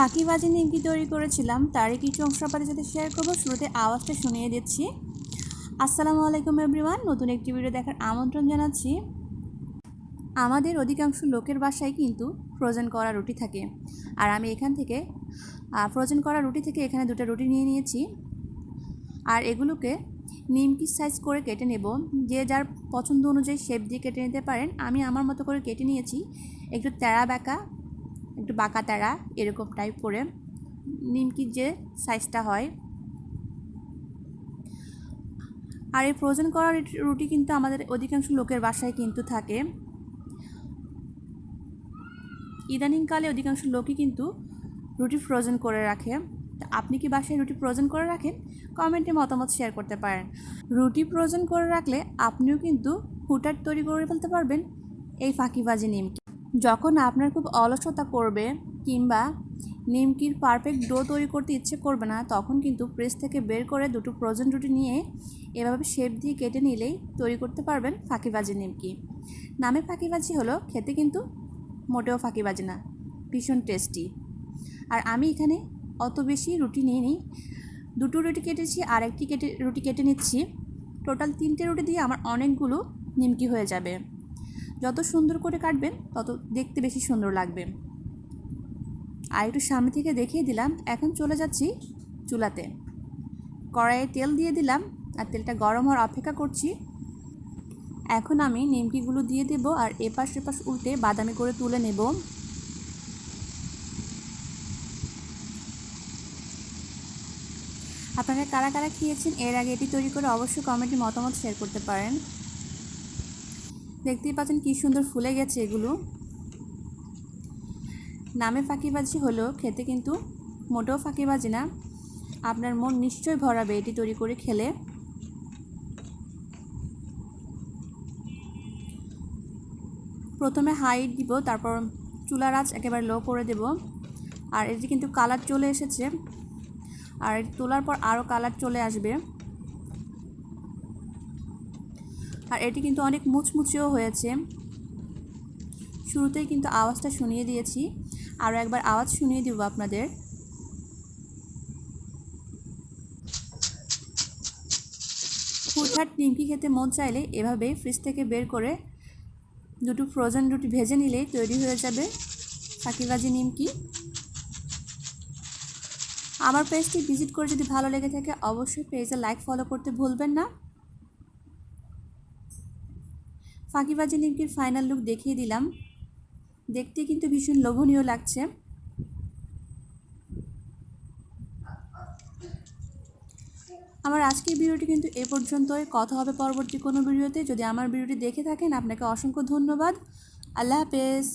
ফাঁকিবাজি নিমকি তৈরি করেছিলাম। তারই কিছু অংশ আপনাদের সাথে শেয়ার করব। শুরুতে আওয়াজটা শুনিয়ে দিচ্ছি। আসসালামু আলাইকুম এভরিওয়ান নতুন একটি ভিডিও দেখার আমন্ত্রণ জানাচ্ছি। আমাদের অধিকাংশ লোকের বাসায় কিন্তু ফ্রোজেন করা রুটি থাকে। আর আমি এখান থেকে ফ্রোজেন করা রুটি থেকে এখানে দুটো রুটি নিয়ে নিয়েছি। আর এগুলোকে নিমকি সাইজ করে কেটে নেব। যে যার পছন্দ অনুযায়ী শেপ দিয়ে কেটে নিতে পারেন। আমি আমার মতো করে কেটে নিয়েছি। একটু তেড়া বেঁকা একটু বাঁকা তেড়া এরকম টাইপ করে। নিমকির যে সাইজটা হয়। আর এই ফ্রোজেন করা রুটি কিন্তু আমাদের অধিকাংশ লোকের বাসায় কিন্তু থাকে। ইদানিংকালে অধিকাংশ লোকই কিন্তু রুটি ফ্রোজেন করে রাখে। আপনি কি বাসায় রুটি ফ্রোজেন করে রাখেন? কমেন্টে মতামত শেয়ার করতে পারেন। রুটি ফ্রোজেন করে রাখলে আপনিও কিন্তু হুটার তৈরি করে ফেলতে পারবেন এই ফাঁকিবাজি নিমকি। যখন আপনার খুব অলসতা করবে কিংবা নিমকির পারফেক্ট ডো তৈরি করতে ইচ্ছে করবে না, তখন কিন্তু প্রেস থেকে বের করে দুটো ফ্রোজেন রুটি নিয়ে এভাবে শেপ দিয়ে কেটে নিলেই তৈরি করতে পারবেন ফাঁকিবাজি নিমকি। নামে ফাঁকিবাজি হলো, খেতে কিন্তু মোটেও ফাঁকিবাজি না, ভীষণ টেস্টি আর আমি এখানে অত বেশি রুটি নিয়ে নিই দুটো রুটি কেটেছি আর একটি কেটে, রুটি কেটে নিচ্ছি। টোটাল তিনটে রুটি দিয়ে আমার অনেকগুলো নিমকি হয়ে যাবে। যত সুন্দর করে কাটবেন, তত দেখতে বেশি সুন্দর লাগবে। আর একটু সামনে থেকে দেখিয়ে দিলাম, এখন চলে যাচ্ছি চুলাতে। কড়াইয়ে তেল দিয়ে দিলাম, আর তেলটা গরম হওয়ার অপেক্ষা করছি। এখন আমি নিমকিগুলো দিয়ে দেব, আর এপাশ এপাশ উল্টে বাদামি করে তুলে নেব। আপনারা কারা কারা খেয়েছেন, এর আগে এটি তৈরি করে অবশ্যই কমেন্টে মতামত শেয়ার করতে পারেন। দেখতেই পাচ্ছেন কী সুন্দর ফুলে গেছে এগুলো। নামে ফাঁকিবাজি হলেও খেতে কিন্তু মোটেও ফাঁকিবাজি না। আপনার মন নিশ্চয়ই ভরাবে এটি তৈরি করে খেলে। প্রথমে হাই দিব, তারপর চুলার আঁচ একেবারে লো করে দেব। আর এটি কিন্তু কালার চলে এসেছে। আর তোলার পর আরও কালার চলে আসবে। আর এটি কিন্তু অনেক মুচমুচেও হয়েছে। শুরুতেই কিন্তু আওয়াজটা শুনিয়ে দিয়েছি। আরও একবার আওয়াজ শুনিয়ে দিব আপনাদের। ফুটহাট নিমকি খেতে মন চাইলে এভাবে ফ্রিজ থেকে বের করে দুটো ফ্রোজেন রুটি ভেজে নিলেই তৈরি হয়ে যাবে ফাঁকিবাজি নিমকি। আমার পেজটি ভিজিট করে যদি ভালো লেগে থাকে, অবশ্যই পেজে লাইক ফলো করতে ভুলবেন না। ফাঁকিবাজি নিমকির ফাইনাল লুক দেখিয়ে দিলাম। দেখতে কিন্তু ভীষণ লোভনীয় লাগছে। আমার আজকের ভিডিওটি কিন্তু এ পর্যন্তই। কথা হবে পরবর্তী কোনো ভিডিওতে। যদি আমার ভিডিওটি দেখে থাকেন, আপনাকে অসংখ্য ধন্যবাদ। আল্লাহ হাফেজ।